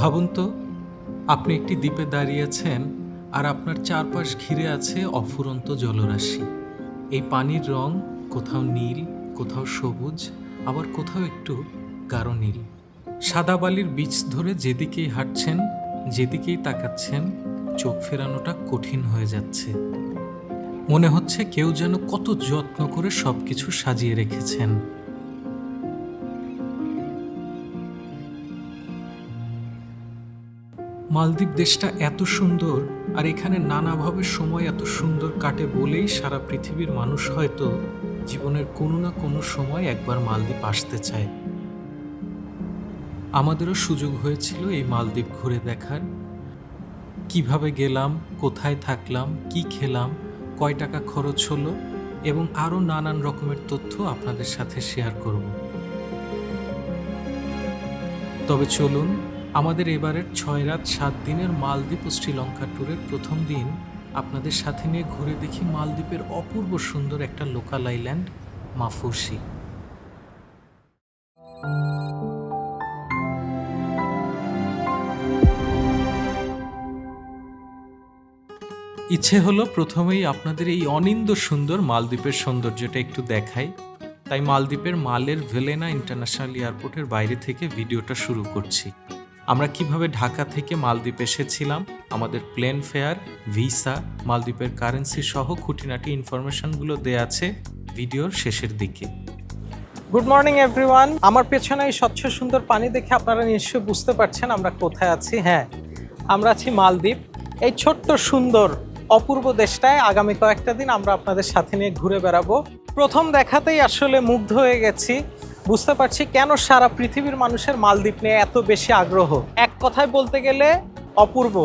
ভাবুন তো, আপনি একটি দ্বীপে দাঁড়িয়েছেন আর আপনার চারপাশ ঘিরে আছে অফুরন্ত জলরাশি। এই পানির রং কোথাও নীল, কোথাও সবুজ, আবার কোথাও একটু গাঢ় নীল। সাদা বালির বীজ ধরে যেদিকেই হাঁটছেন, যেদিকেই তাকাচ্ছেন, চোখ ফেরানোটা কঠিন হয়ে যাচ্ছে। মনে হচ্ছে কেউ যেন কত যত্ন করে সবকিছু সাজিয়ে রেখেছেন। মালদ্বীপ দেশটা এত সুন্দর আর এখানে নানাভাবে সময় এত সুন্দর কাটে বলেই সারা পৃথিবীর মানুষ হয়তো জীবনের কোনো না কোনো সময় একবার মালদ্বীপ আসতে চায়। আমাদেরও সুযোগ হয়েছিল এই মালদ্বীপ ঘুরে দেখার। কীভাবে গেলাম, কোথায় থাকলাম, কি খেলাম, কয় টাকা খরচ হলো এবং আরও নানান রকমের তথ্য আপনাদের সাথে শেয়ার করব। তবে চলুন আমাদের এবারের ছয় রাত, সাত দিনের মালদ্বীপ ও শ্রীলঙ্কা ট্যুরের প্রথম দিন। আপনাদের সাথে নিয়ে ঘুরে দেখি মালদ্বীপের অপূর্ব সুন্দর একটা লোকাল আইল্যান্ড মাফুসি ইচ্ছে হলো প্রথমেই আপনাদের এই অনিন্দ সুন্দর মালদ্বীপের সৌন্দর্যটা একটু দেখাই। তাই মালদ্বীপের মালের ভেলেনা ইন্টারন্যাশনাল এয়ারপোর্টের বাইরে থেকে ভিডিওটা শুরু করছি। আমরা কীভাবে ঢাকা থেকে মালদ্বীপ এসেছিলাম, আমাদের প্লেন ফেয়ার, ভিসা, মালদ্বীপের কারেন্সি সহ খুঁটিনাটি ইনফরমেশনগুলো দেয়া আছে ভিডিওর শেষের দিকে। গুড মর্নিং এভরিওয়ান আমার পেছনে এই স্বচ্ছ সুন্দর পানি দেখে আপনারা নিশ্চয়ই বুঝতে পারছেন আমরা কোথায় আছি। হ্যাঁ আমরা আছি মালদ্বীপ। এই ছোট্ট সুন্দর অপূর্ব দেশটায় আগামী কয়েকটা দিন আমরা আপনাদের সাথে নিয়ে ঘুরে বেড়াবো। প্রথম দেখাতেই আসলে মুগ্ধ হয়ে গেছি। বুঝতে পারছি কেন সারা পৃথিবীর মানুষের মালদ্বীপ নিয়ে এত বেশি আগ্রহ। এক কথায় বলতে গেলে অপূর্ব।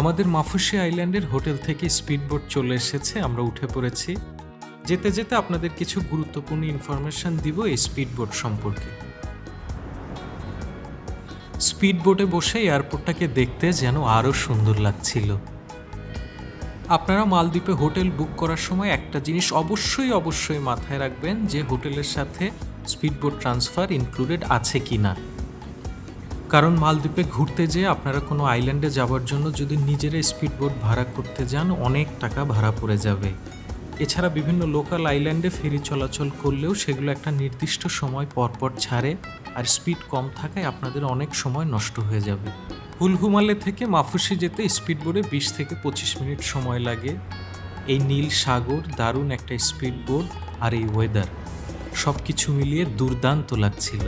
আমাদের মাফুসি আইল্যান্ডের হোটেল থেকে স্পিডবোট চলে এসেছে, আমরা উঠে পড়েছি। যেতে যেতে আপনাদের কিছু গুরুত্বপূর্ণ ইনফরমেশন দিব এই স্পিডবোট সম্পর্কে। স্পিডবোটে বসে এয়ারপোর্টটাকে দেখতে যেন আরও সুন্দর লাগছিল। আপনারা মালদ্বীপে হোটেল বুক করার সময় একটা জিনিস অবশ্যই অবশ্যই মাথায় রাখবেন যে হোটেলের সাথে স্পিডবোট ট্রান্সফার ইনক্লুডেড আছে কি না কারণ মালদ্বীপে ঘুরতে যেয়ে আপনারা কোনো আইল্যান্ডে যাওয়ার জন্য যদি নিজেরা স্পিডবোট ভাড়া করতে যান, অনেক টাকা ভাড়া পড়ে যাবে। এছাড়া বিভিন্ন লোকাল আইল্যান্ডে ফেরি চলাচল করলেও সেগুলো একটা নির্দিষ্ট সময় পরপর ছাড়ে। আর স্পিড কম থাকায় আপনাদের অনেক সময় নষ্ট হয়ে যাবে। হুলহুমালে থেকে মাফুসি যেতে স্পিড বোর্ডে বিশ থেকে পঁচিশ মিনিট সময় লাগে। এই নীল সাগর, দারুণ একটা স্পিড বোর্ড আর এই ওয়েদার সব কিছু মিলিয়ে দুর্দান্ত লাগছিল।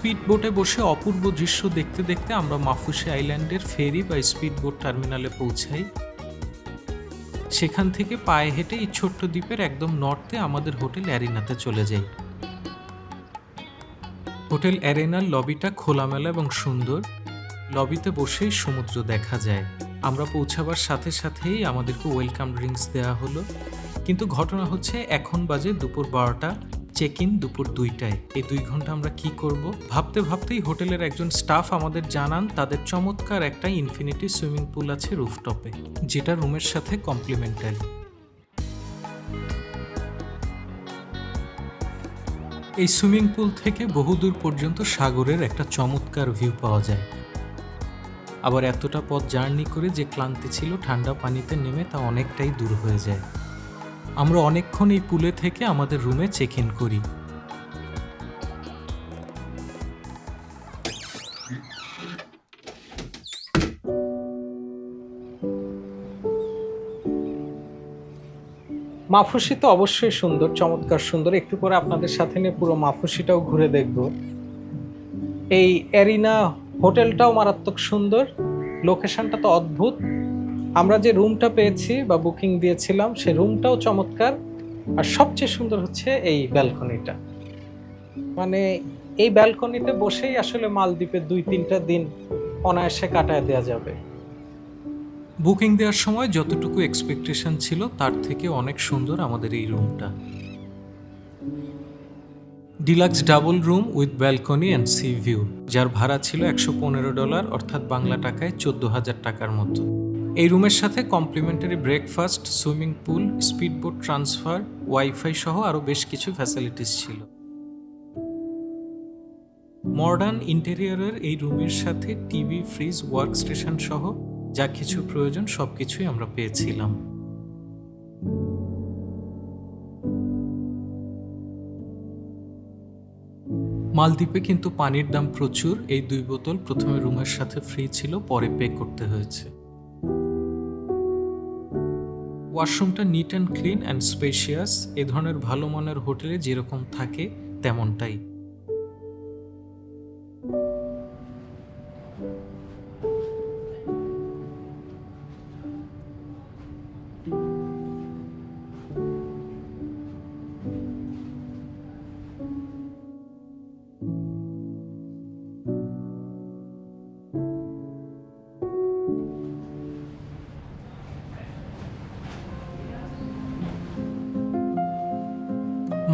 স্পিড বোটে বসে অপূর্ব দৃশ্য দেখতে দেখতে আমরা মাফুসি আইল্যান্ডের ফেরি বা স্পিড বোট টার্মিনালে পৌঁছাই। সেখান থেকে পায়ে হেঁটে এই ছোট্ট দ্বীপের একদম নর্থে আমাদের হোটেল অ্যারিনাতে চলে যাই। হোটেল অ্যারেনার লবিটা খোলামেলা এবং সুন্দর। লবিতে বসেই সমুদ্র দেখা যায়। আমরা পৌঁছাবার সাথে সাথেই আমাদেরকে ওয়েলকাম ড্রিঙ্কস দেওয়া হলো। কিন্তু ঘটনা হচ্ছে এখন বাজে দুপুর বারোটা। চেক ইন দুপুর দুইটায়। এই দুই ঘণ্টা আমরা কি করব? ভাবতে ভাবতেই হোটেলের একজন স্টাফ আমাদের জানান, তাদের চমৎকার একটা ইনফিনিটি সুইমিং পুল আছে রুফটপে যেটা রুমের সাথে কমপ্লিমেন্টারি এই সুইমিং পুল থেকে বহুদূর পর্যন্ত সাগরের একটা চমৎকার ভিউ পাওয়া যায়। আবার এতটা পথ জার্নি করে যে ক্লান্তি ছিল, ঠান্ডা পানিতে নেমে তা অনেকটাই দূর হয়ে যায়। আমরা অনেকক্ষণ এই পুলে থেকে আমাদের রুমে চেক ইন করি। মাফুসি তো অবশ্যই সুন্দর, চমৎকার সুন্দর। একটু করে আপনাদের সাথে নিয়ে পুরো মাফুসিটাও ঘুরে দেখব। এই অ্যারিনা হোটেলটাও মারাত্মক সুন্দর। লোকেশনটা তো অদ্ভুত। আমরা যে রুমটা পেয়েছি বা বুকিং দিয়েছিলাম, সেই রুমটাও চমৎকার। আর সবচেয়ে সুন্দর হচ্ছে এই ব্যালকনিটা মানে এই ব্যালকনিতে বসেই আসলে মালদ্বীপের দুই তিনটা দিন অনায়াসে কাটায় দেওয়া যাবে। বুকিং দেওয়ার সময় যতটুকু এক্সপেকটেশন ছিল, তার থেকে অনেক সুন্দর আমাদের এই রুমটা deluxe double room with balcony and sea view যার ভাড়া ছিল একশো পনেরো ডলার, অর্থাৎ বাংলা টাকায় চোদ্দ হাজার টাকার মতো। এই রুমের সাথে complimentary breakfast, swimming pool, speedboat transfer, wifi সহ আরও বেশ কিছু ফ্যাসিলিটিস ছিল। মডার্ন ইন্টেরিয়রের এই রুমের সাথে টিভি, ফ্রিজ, ওয়ার্ক স্টেশন সহ যা কিছু প্রয়োজন সব কিছুই আমরা পেয়েছিলাম। মালদ্বীপে কিন্তু পানির দাম প্রচুর। এই দুই বোতল প্রথমে রুমের সাথে ফ্রি ছিল, পরে পে করতে হয়েছে। ওয়াশরুমটা neat and clean and spacious এ ধরনের ভালো মানের হোটেলে যেরকম থাকে তেমনটাই।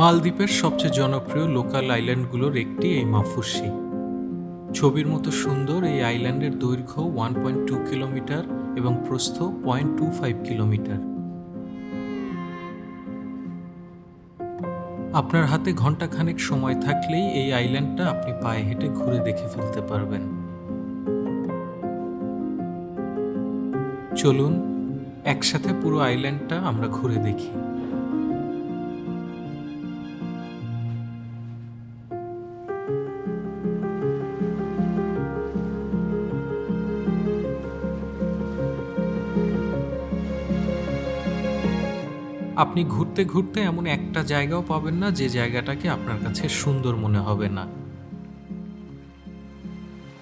মালদ্বীপের সবচেয়ে জনপ্রিয় লোকাল আইল্যান্ডগুলোর একটি এই মাফুসি। ছবির মতো সুন্দর এই আইল্যান্ডের দৈর্ঘ্য ওয়ান পয়েন্ট টু কিলোমিটার এবং প্রস্থ পয়েন্ট টু ফাইভ কিলোমিটার। আপনার হাতে ঘন্টাখানেক সময় থাকলেই এই আইল্যান্ডটা আপনি পায়ে হেঁটে ঘুরে দেখে ফেলতে পারবেন। চলুন, একসাথে পুরো আইল্যান্ডটা আমরা ঘুরে দেখি। আপনি ঘুরতে ঘুরতে এমন একটা জায়গাও পাবেন না যে জায়গাটাকে আপনার কাছে সুন্দর মনে হবে না।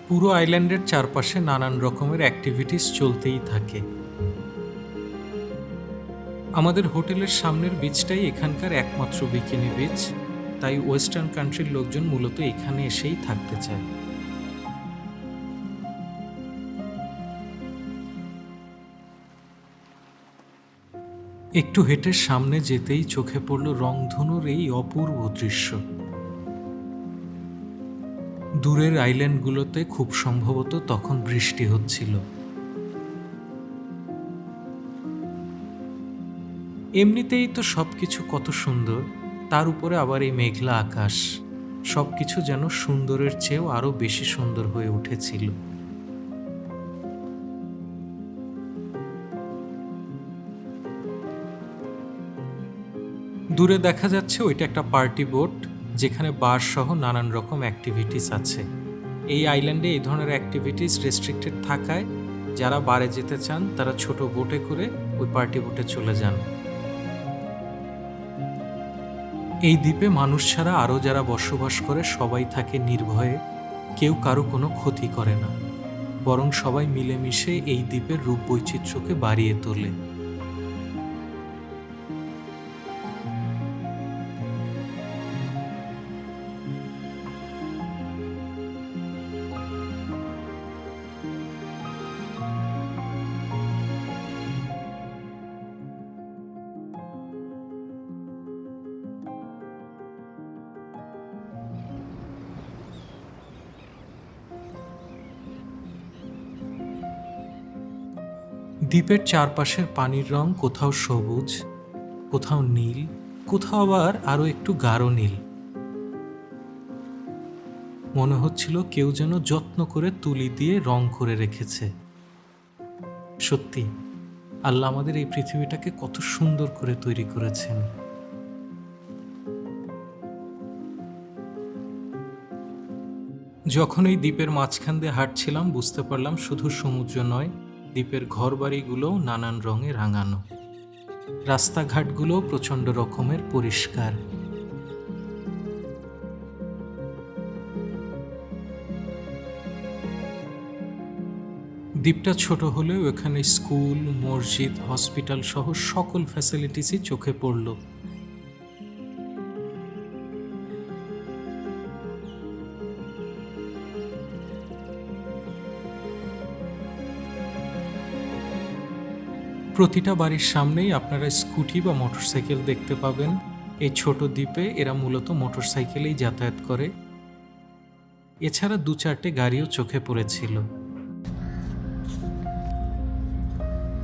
পুরো আইল্যান্ডের চারপাশে নানান রকমের অ্যাক্টিভিটিস চলতেই থাকে। আমাদের হোটেলের সামনের বিচটাই এখানকার একমাত্র বিকিনি বিচ তাই ওয়েস্টার্ন কান্ট্রির লোকজন মূলত এখানে এসেই থাকতে চায়। একটু হেঁটে সামনে যেতেই চোখে পড়ল রংধনুর এই অপূর্ব দৃশ্য। দূরের আইল্যান্ডগুলোতে খুব সম্ভবত তখন বৃষ্টি হচ্ছিল। এমনিতেই তো সবকিছু কত সুন্দর, তার উপরে আবার এই মেঘলা আকাশ। সবকিছু যেন সুন্দরের চেয়েও আরও বেশি সুন্দর হয়ে উঠেছিল। দূরে দেখা যাচ্ছে ওইটা একটা পার্টি বোট, যেখানে বার সহ নানান রকম অ্যাক্টিভিটিস আছে। এই আইল্যান্ডে এই ধরনের অ্যাক্টিভিটিস রেস্ট্রিক্টেড থাকায়, যারা বারে যেতে চান, তারা ছোট বোটে করে ওই পার্টি বোটে চলে যান। এই দ্বীপে মানুষ ছাড়া আরও যারা বসবাস করে, সবাই থাকে নির্ভয়ে। কেউ কারও কোনো ক্ষতি করে না। বরং সবাই মিলেমিশে এই দ্বীপের রূপ বৈচিত্র্যকে বাড়িয়ে তোলে। দ্বীপের চারপাশের পানির রং কোথাও সবুজ, কোথাও নীল, কোথাও আবার আরও একটু গাঢ় নীল। মনে হচ্ছিল কেউ যেন যত্ন করে তুলি দিয়ে রং করে রেখেছে। সত্যি, আল্লাহ আমাদের এই পৃথিবীটাকে কত সুন্দর করে তৈরি করেছেন। যখন এই দ্বীপের মাঝখান দিয়ে হাঁটছিলাম, বুঝতে পারলাম শুধু সমুদ্র নয় দ্বীপের ঘরবাড়িগুলোও নানান রঙে রাঙানো। রাস্তাঘাটগুলো প্রচণ্ড রকমের পরিষ্কার। দ্বীপটা ছোট হলেও এখানে স্কুল, মসজিদ, হসপিটাল সহ সকল ফ্যাসিলিটিসই চোখে পড়ল। প্রতিটা বাড়ির সামনেই আপনারা স্কুটি বা মোটরসাইকেল দেখতে পাবেন। এই ছোট দ্বীপে এরা মূলত মোটরসাইকেলেই যাতায়াত করে। এছাড়া দু চারটে গাড়িও চোখে পড়েছিল।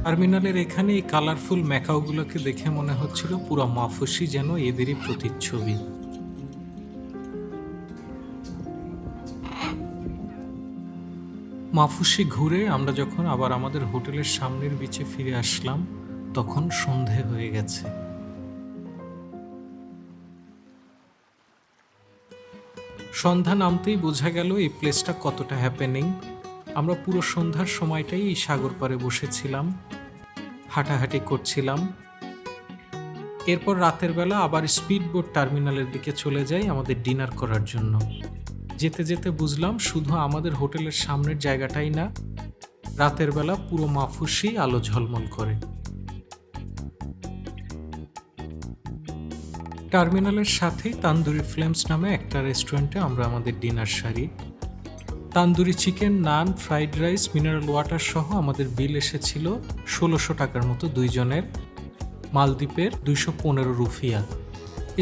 টার্মিনালের এখানে এই কালারফুল ম্যাকাওগুলোকে দেখে মনে হচ্ছিল পুরো মাফুসি যেন এদেরই প্রতিচ্ছবি। মাফুসি ঘুরে আমরা যখন আবার আমাদের হোটেলের সামনের বিচে ফিরে আসলাম, তখন সন্ধে হয়ে গেছে। সন্ধ্যা নামতেই বোঝা গেল এই প্লেসটা কতটা হ্যাপেনিং আমরা পুরো সন্ধ্যার সময়টাই এই সাগর পাড়ে বসেছিলাম, হাঁটাহাঁটি করছিলাম। এরপর রাতের বেলা আবার স্পিডবোট টার্মিনালের দিকে চলে যাই আমাদের ডিনার করার জন্য। যেতে যেতে বুঝলাম শুধু আমাদের হোটেলের সামনের জায়গাটাই না, রাতের বেলা পুরো মাফুসি আলো ঝলমল করে। টার্মিনালের সাথেই তান্দুরি ফ্লেমস নামে একটা রেস্টুরেন্টে আমরা আমাদের ডিনার সারি। Tandoori chicken, naan, fried rice, mineral water সহ আমাদের বিল এসেছিল ষোলোশো টাকার মতো দুইজনের, মালদ্বীপের দুইশো পনেরো রুফিয়া।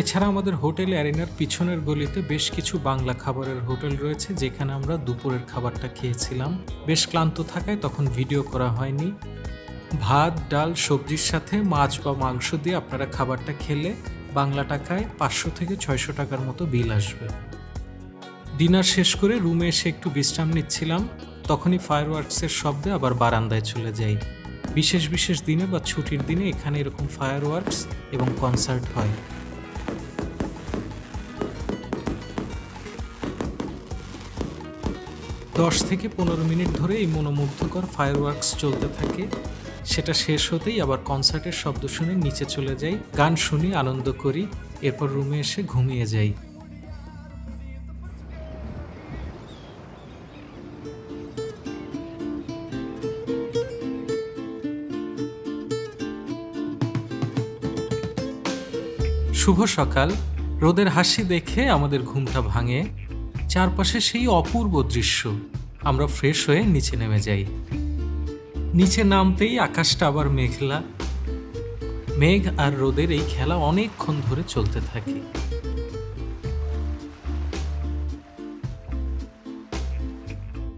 এছাড়া আমাদের হোটেল অ্যারিনার পিছনের গলিতে বেশ কিছু বাংলা খাবারের হোটেল রয়েছে, যেখানে আমরা দুপুরের খাবারটা খেয়েছিলাম। বেশ ক্লান্ত থাকায় তখন ভিডিও করা হয়নি। ভাত, ডাল, সবজির সাথে মাছ বা মাংস দিয়ে আপনারা খাবারটা খেলে বাংলা টাকায় পাঁচশো থেকে ছয়শো টাকার মতো বিল আসবে। ডিনার শেষ করে রুমে এসে একটু বিশ্রাম নিচ্ছিলাম। তখনই ফায়ারওয়ার্কসের শব্দে আবার বারান্দায় চলে যাই। বিশেষ বিশেষ দিনে বা ছুটির দিনে এখানে এরকম ফায়ারওয়ার্কস এবং কনসার্ট হয়। দশ থেকে পনেরো মিনিট ধরে এই মনোমুগ্ধকর ফায়ারওয়ার্কস চলতে থাকে। সেটা শেষ হতেই আবার কনসার্টের শব্দ শুনে নিচে চলে যাই, গান শুনি, আনন্দ করি, এরপর রুমে এসে ঘুমিয়ে যাই। শুভ সকাল। রোদের হাসি দেখে আমাদের ঘুমটা ভাঙে। চারপাশে সেই অপূর্ব দৃশ্য। আমরা ফ্রেশ হয়ে নিচে নেমে যাই। নিচে নামতেই আকাশটা আবার মেঘলা। মেঘ আর রোদের এই খেলা অনেকক্ষণ ধরে চলতে থাকে।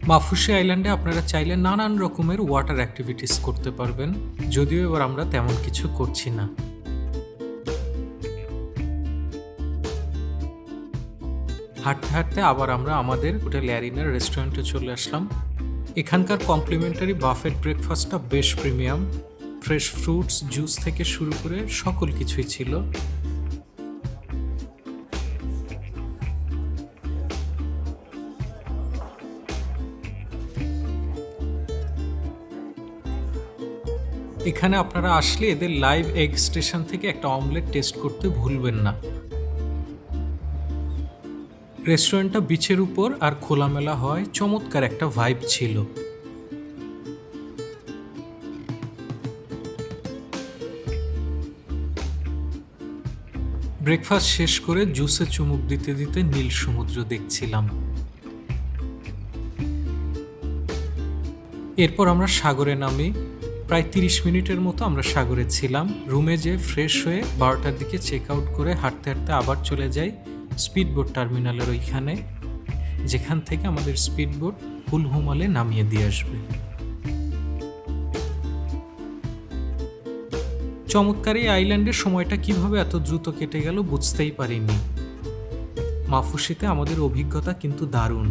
মাফুসি আইল্যান্ডে আপনারা চাইলে নানান রকমের ওয়াটার অ্যাক্টিভিটিস করতে পারবেন। যদিও এবার আমরা তেমন কিছু করছি না। হাঁটতে হাঁটতে আবার আমরা আমাদের হোটেল অ্যারিনার রেস্টুরেন্টে চলে আসলাম। এখানকার কমপ্লিমেন্টারি বাফেট ব্রেকফাস্টটা বেশ প্রিমিয়াম। ফ্রেশ ফ্রুটস, জুস থেকে শুরু করে সকল কিছুই ছিল। এখানে আপনারা আসলে এদের লাইভ এগ স্টেশন থেকে একটা অমলেট টেস্ট করতে ভুলবেন না। রেস্টুরেন্টটা বিচের উপর আর খোলামেলা হয়, চমৎকার একটা ভাইব ছিল। ব্রেকফাস্ট শেষ করে জুসে চুমুক দিতে দিতে নীল সমুদ্র দেখছিলাম। এরপর আমরা সাগরে নামি। প্রায় তিরিশ মিনিটের মতো আমরা সাগরে ছিলাম। রুমে যে ফ্রেশ হয়ে বারোটার দিকে চেক আউট করে হাঁটতে হাঁটতে আবার চলে যাই। স্পিডবোট টার্মিনালের ওইখানে, যেখান থেকে আমাদের স্পিডবোট হুলহুমালে নামিয়ে দিয়ে আসবে। চমৎকার এই আইল্যান্ডের সময়টা কীভাবে এত দ্রুত কেটে গেল বুঝতেই পারিনি। মাফুসিতে আমাদের অভিজ্ঞতা কিন্তু দারুণ।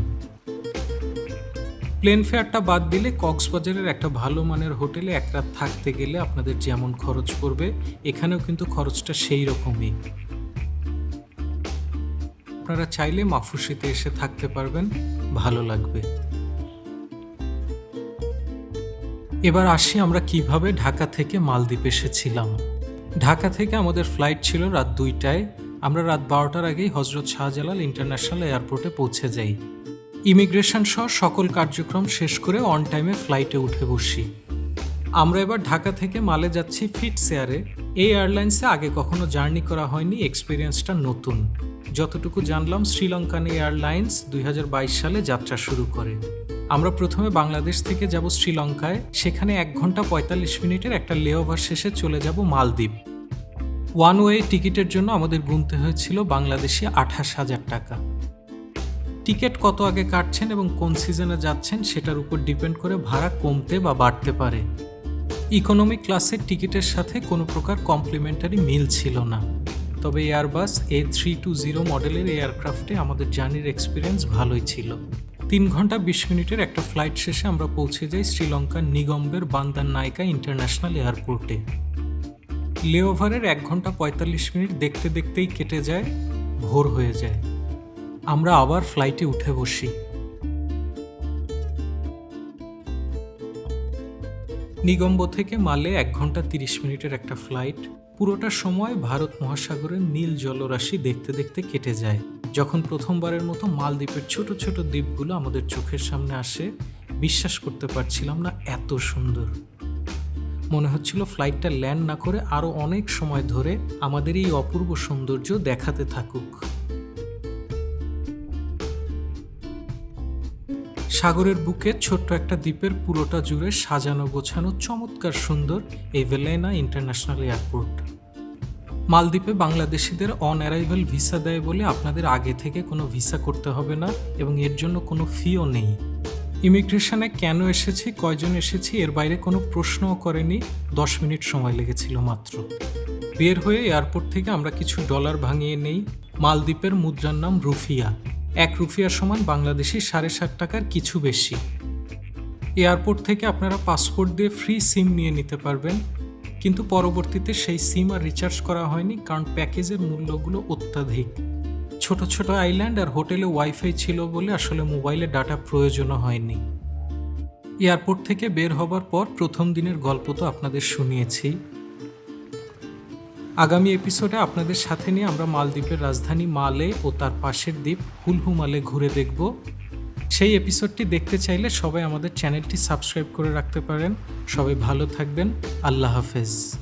প্লেন ফেয়ারটা বাদ দিলে কক্সবাজারের একটা ভালো মানের হোটেলে এক রাত থাকতে গেলে আপনাদের যেমন খরচ পড়বে, এখানেও কিন্তু খরচটা সেই রকমই। আপনারা চাইলে মাফুসিতে এসে থাকতে পারবেন, ভালো লাগবে। এবার আসি আমরা কীভাবে ঢাকা থেকে মালদ্বীপ এসেছিলাম। ঢাকা থেকে আমাদের ফ্লাইট ছিল রাত দুইটায়। আমরা রাত বারোটার আগেই হজরত শাহজালাল ইন্টারন্যাশনাল এয়ারপোর্টে পৌঁছে যাই। ইমিগ্রেশন সহ সকল কার্যক্রম শেষ করে অন টাইমে ফ্লাইটে উঠে বসি। আমরা এবার ঢাকা থেকে মালে যাচ্ছি ফিট শেয়ারে এই এয়ারলাইন্সে আগে কখনো জার্নি করা হয়নি, এক্সপিরিয়েন্সটা নতুন। যতটুকু জানলাম শ্রীলঙ্কান এয়ারলাইন্স দুই হাজার বাইশ সালে যাত্রা শুরু করে। আমরা প্রথমে বাংলাদেশ থেকে যাব শ্রীলঙ্কায়, সেখানে এক ঘণ্টা পঁয়তাল্লিশ মিনিটের একটা লেওভার শেষে চলে যাব মালদ্বীপ। ওয়ান ওয়ে টিকিটের জন্য আমাদের গুনতে হয়েছিল বাংলাদেশি আঠাশ হাজার টাকা। টিকিট কত আগে কাটছেন এবং কোন সিজনে যাচ্ছেন, সেটার উপর ডিপেন্ড করে ভাড়া কমতে বা বাড়তে পারে। ইকোনমি ক্লাসের টিকিটের সাথে কোনো প্রকার কমপ্লিমেন্টারি মিল ছিল না। তবে airbus A three two zero মডেলের এয়ারক্রাফটে আমাদের জার্নির এক্সপিরিয়েন্স ভালোই ছিল। তিন ঘণ্টা বিশ মিনিটের একটা ফ্লাইট শেষে আমরা পৌঁছে যাই শ্রীলঙ্কার নিগম্বের বান্দার নায়িকা ইন্টারন্যাশনাল এয়ারপোর্টে লেওভারের এক ঘণ্টা পঁয়তাল্লিশ মিনিট দেখতে দেখতেই কেটে যায়, ভোর হয়ে যায়। আমরা আবার ফ্লাইটে উঠে বসি। নিগম্ব থেকে মালে এক ঘণ্টা তিরিশ মিনিটের একটা ফ্লাইট পুরোটা সময় ভারত মহাসাগরের নীল জলরাশি দেখতে দেখতে কেটে যায়। যখন প্রথমবারের মতো মালদ্বীপের ছোট ছোট দ্বীপগুলো আমাদের চোখের সামনে আসে, বিশ্বাস করতে পারছিলাম না এত সুন্দর। মনে হচ্ছিল ফ্লাইটটা ল্যান্ড না করে আরও অনেক সময় ধরে আমাদের এই অপূর্ব সৌন্দর্য দেখাতে থাকুক। সাগরের বুকে ছোট্ট একটা দ্বীপের পুরোটা জুড়ে সাজানো গোছানো চমৎকার সুন্দর এই ভেলেনা ইন্টারন্যাশনাল এয়ারপোর্ট। মালদ্বীপে বাংলাদেশিদের অন অ্যারাইভাল ভিসা দেয় বলে আপনাদের আগে থেকে কোনো ভিসা করতে হবে না এবং এর জন্য কোনো ফিও নেই। ইমিগ্রেশনে কেন এসেছি, কয়জন এসেছি, এর বাইরে কোনো প্রশ্নও করেনি, দশ মিনিট সময় লেগেছিল মাত্র। বের হয়ে এয়ারপোর্ট থেকে আমরা কিছু ডলার ভাঙিয়ে নেই, মালদ্বীপের মুদ্রার নাম রুফিয়া। এক রুফিয়ার সমান বাংলাদেশি সাড়ে সাত টাকার কিছু বেশি। এয়ারপোর্ট থেকে আপনারা পাসপোর্ট দিয়ে ফ্রি সিম নিয়ে নিতে পারবেন, কিন্তু পরবর্তীতে সেই সিম আর রিচার্জ করা হয়নি কারণ প্যাকেজের মূল্যগুলো অত্যাধিক। ছোট ছোট আইল্যান্ড আর হোটেলে ওয়াইফাই ছিল বলে আসলে মোবাইলে ডাটা প্রয়োজনও হয়নি। এয়ারপোর্ট থেকে বের হবার পর প্রথম দিনের গল্প তো আপনাদের শুনিয়েছি। আগামী এপিসোডে আপনাদের সাথে নিয়ে আমরা মালদ্বীপের রাজধানী মালে ও তার পাশের দ্বীপ হুলহু মালে ঘুরে দেখব। সেই এপিসোডটি দেখতে চাইলে সবাই আমাদের চ্যানেলটি সাবস্ক্রাইব করে রাখতে পারেন। সবাই ভালো থাকবেন। আল্লাহ হাফেজ।